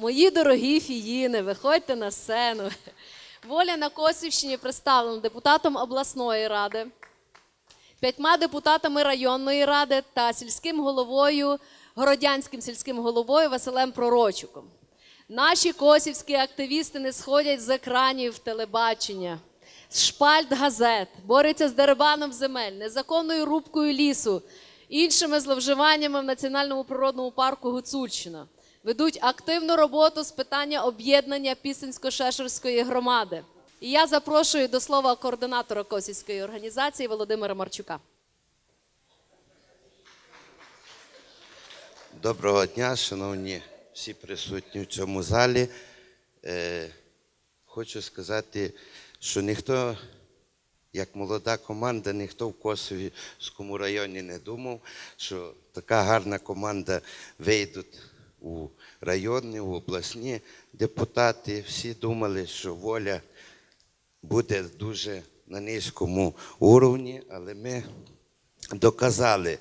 Мої дорогі фіїни, виходьте на сцену. Воля на Косівщині представлена депутатом обласної ради, п'ятьма депутатами районної ради та сільським головою, городянським сільським головою Василем Пророчуком. Наші косівські активісти не сходять з екранів телебачення, шпальт газет, борються з дерибаном земель, незаконною рубкою лісу, іншими зловживаннями в Національному природному парку Гуцульщина. Ведуть активну роботу з питання об'єднання Пісенсько-Шешерської громади. І я запрошую до слова координатора Косівської організації Володимира Марчука. Доброго дня, шановні всі присутні в цьому залі. Е, хочу сказати, що ніхто, як молода команда, ніхто в Косовському районі не думав, що така гарна команда вийдуть у районні, у обласні депутати. Всі думали, що воля буде дуже на низькому уровні, але ми доказали,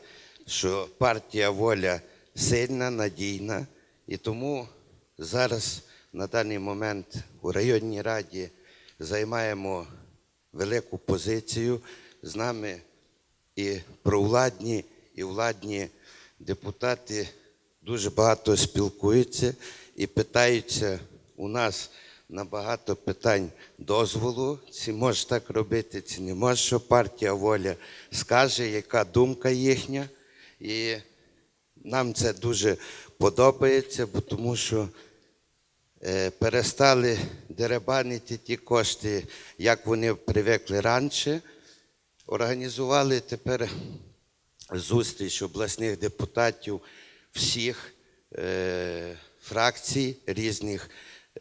що партія воля сильна, надійна, і тому зараз на даний момент у районній раді займаємо велику позицію. З нами і провладні, і владні депутати дуже багато спілкуються і питаються у нас на багато питань дозволу, чи може так робити, чи не може, що партія воля скаже, яка думка їхня. І нам це дуже подобається, бо тому що е, перестали деребанити ті кошти, як вони привикли раніше. Організували тепер зустріч обласних депутатів всіх е, фракцій різних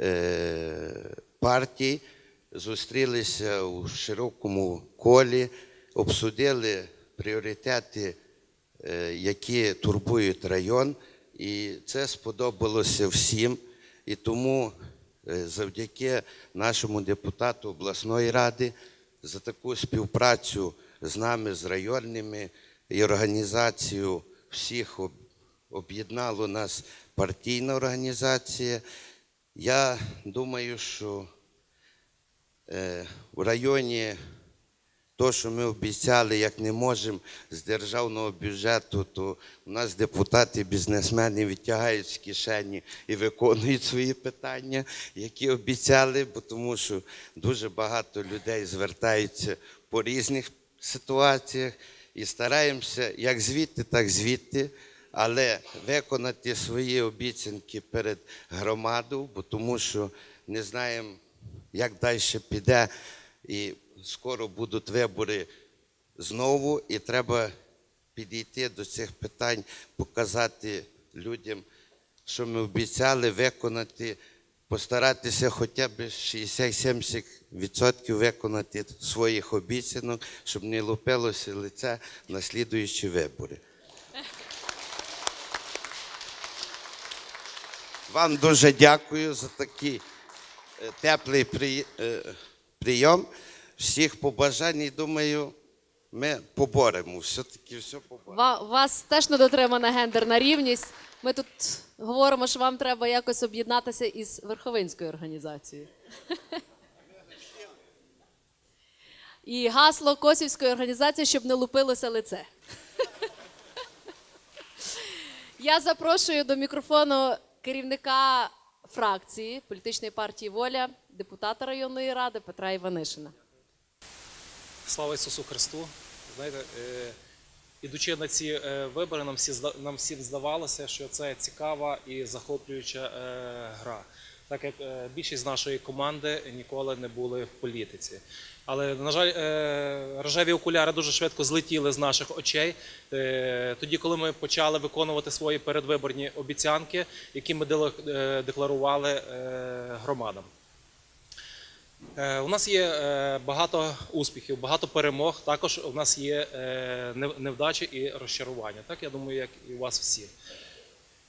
е, партій. Зустрілися у широкому колі, обсудили пріоритети, е, які турбують район, і це сподобалося всім. І тому е, завдяки нашому депутату обласної ради за таку співпрацю з нами, з районними і організацією всіх об- об'єднала нас партійна організація. Я думаю, що е, в районі то, що ми обіцяли, як не можемо з державного бюджету, то у нас депутати, бізнесмени відтягають з кишені і виконують свої питання, які обіцяли, бо тому що дуже багато людей звертаються по різних ситуаціях і стараємося як звідти, так звідти. Але виконати свої обіцянки перед громадою, бо тому що не знаємо, як далі піде, і скоро будуть вибори знову, і треба підійти до цих питань, показати людям, що ми обіцяли виконати, постаратися хоча б 60-70% виконати своїх обіцянок, щоб не лупилося лице на слідуючі вибори. Вам дуже дякую за такий е, теплий е, прийом. Всіх побажань і думаю, ми поборемо. Все-таки все поборемо. У вас теж недотримана гендерна рівність. Ми тут говоримо, що вам треба якось об'єднатися із Верховинською організацією. І гасло Косівської організації, щоб не лупилося лице. Я запрошую до мікрофону керівника фракції політичної партії Воля, депутата районної ради Петра Іванишина. Слава Ісусу Христу! Знаєте, е, ідучи на ці е, вибори, нам всі нам всім здавалося, що це цікава і захоплююча е, гра. Так як е, більшість нашої команди ніколи не були в політиці. Але, на жаль, е, рожеві окуляри дуже швидко злетіли з наших очей. Е, Тоді, коли ми почали виконувати свої передвиборні обіцянки, які ми декларували громадам. У нас є багато успіхів, багато перемог. Також у нас є невдачі і розчарування. Так, я думаю, як і у вас всіх.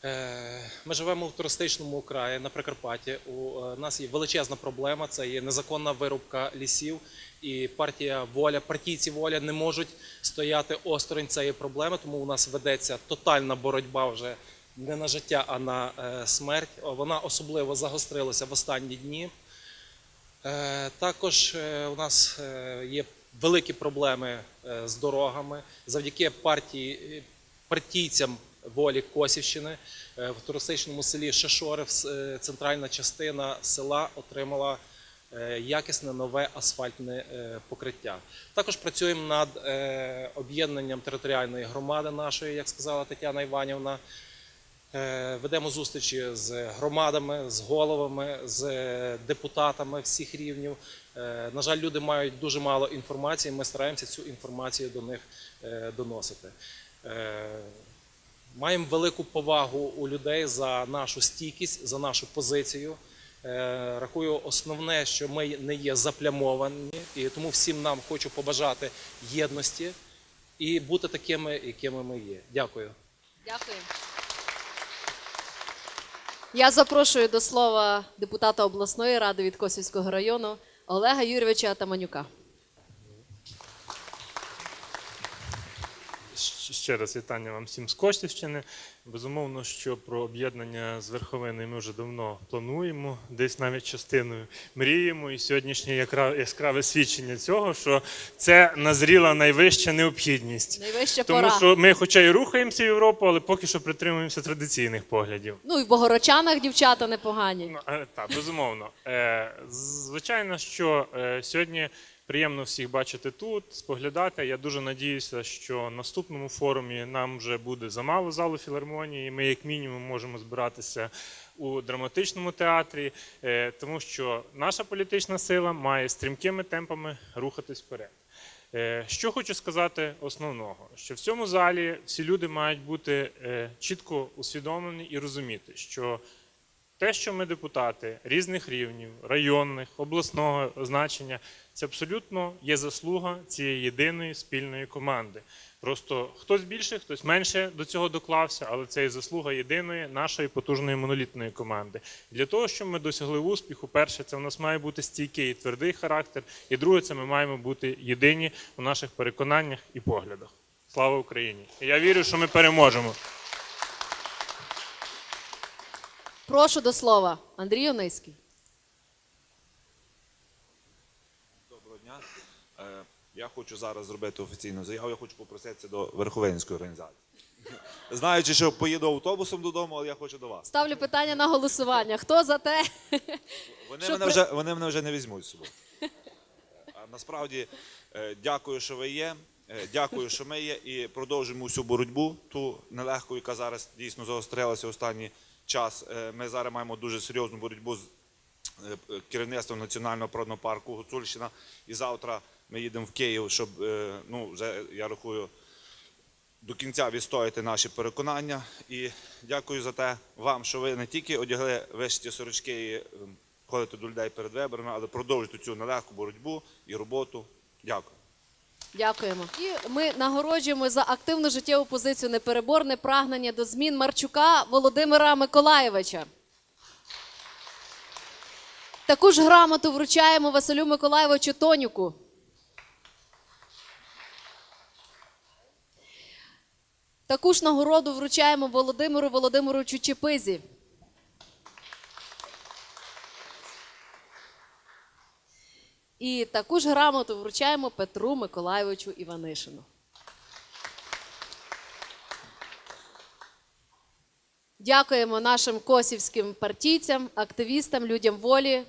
Е, Ми живемо в туристичному краї на Прикарпатті. У е, нас є величезна проблема. Це є незаконна вирубка лісів. І партія воля, партійці воля не можуть стояти осторонь цієї проблеми, тому у нас ведеться тотальна боротьба вже не на життя, а на е, смерть. Вона особливо загострилася в останні дні. Також у нас є великі проблеми з дорогами завдяки партії, партійцям волі Косівщини е, в туристичному селі Шишори е, центральна частина села отримала е, якісне нове асфальтне покриття. Також працюємо над об'єднанням територіальної громади нашої, як сказала Тетяна Іванівна. Ведемо зустрічі з громадами, з головами, з депутатами всіх рівнів. На жаль, люди мають дуже мало інформації. Ми стараємося цю інформацію до них доносити. Маємо велику повагу у людей за нашу стійкість, за нашу позицію. Е, Рахую, основне, що ми не є заплямовані, і тому всім нам хочу побажати єдності і бути такими, якими ми є. Дякую. Дякую. Я запрошую до слова депутата обласної ради від Косівського району Олега Юрійовича Атаманюка. Ще раз вітання вам всім з Коштівщини. Безумовно, що про об'єднання з верховиною ми вже давно плануємо, десь навіть частиною мріємо. І сьогоднішнє яскраве свідчення цього, що це назріла найвища необхідність. Найвища Тому пора. що ми, хоча й рухаємося в Європу, але поки що притримуємося традиційних поглядів. Ну і в Богородчанах дівчата непогані. Ну, е, так, безумовно. Е, Звичайно, що е, сьогодні приємно всіх бачити тут, споглядати. Я дуже надіюся, що на наступному форумі нам вже буде замало залу філармонії. Ми, як мінімум, можемо збиратися у драматичному театрі, е, тому що наша політична сила має стрімкими темпами рухатись вперед. Е, Що хочу сказати основного, що в цьому залі всі люди мають бути е, чітко усвідомлені і розуміти, що те, що ми депутати різних рівнів, районних, обласного значення, це абсолютно є заслуга цієї єдиної спільної команди. Просто хтось більше, хтось менше до цього доклався, але це є заслуга єдиної нашої потужної монолітної команди. Для того, щоб ми досягли успіху, перше, це в нас має бути стійкий і твердий характер, і друге, це ми маємо бути єдині у наших переконаннях і поглядах. Слава Україні! І я вірю, що ми переможемо. Прошу до слова Андрій Ониський. Доброго дня. Е, Я хочу зараз зробити офіційну заяву. Я хочу попроситися до Верховенської організації. Знаючи, що поїду автобусом додому, але я хочу до вас. Ставлю питання на голосування. Хто за те? Вони, Що мене, при- вже, вони мене вже не візьмуть з собою. А насправді е, дякую, що ви є. е, Дякую, що ми є, і продовжуємо всю боротьбу, ту нелегку, яка зараз дійсно загострилася останній час. Е, Ми зараз маємо дуже серйозну боротьбу з е, керівництвом Національного природного парку Гуцульщина. І завтра ми їдемо в Київ, щоб е, ну, вже я рахую до кінця відстояти наші переконання. І дякую за те вам, що ви не тільки одягли вишиті сорочки і е, ходите до людей перед виборами, але продовжуєте цю нелегку боротьбу і роботу. Дякую. Дякуємо. І ми нагороджуємо за активну життєву позицію непереборне прагнення до змін Марчука Володимира Миколаєвича. Таку ж грамоту вручаємо Василю Миколаєвичу Тонюку. Таку ж нагороду вручаємо Володимиру Володимировичу Чепизі. І таку ж грамоту вручаємо Петру Миколайовичу Іванишину. Дякуємо нашим косівським партійцям, активістам, людям волі,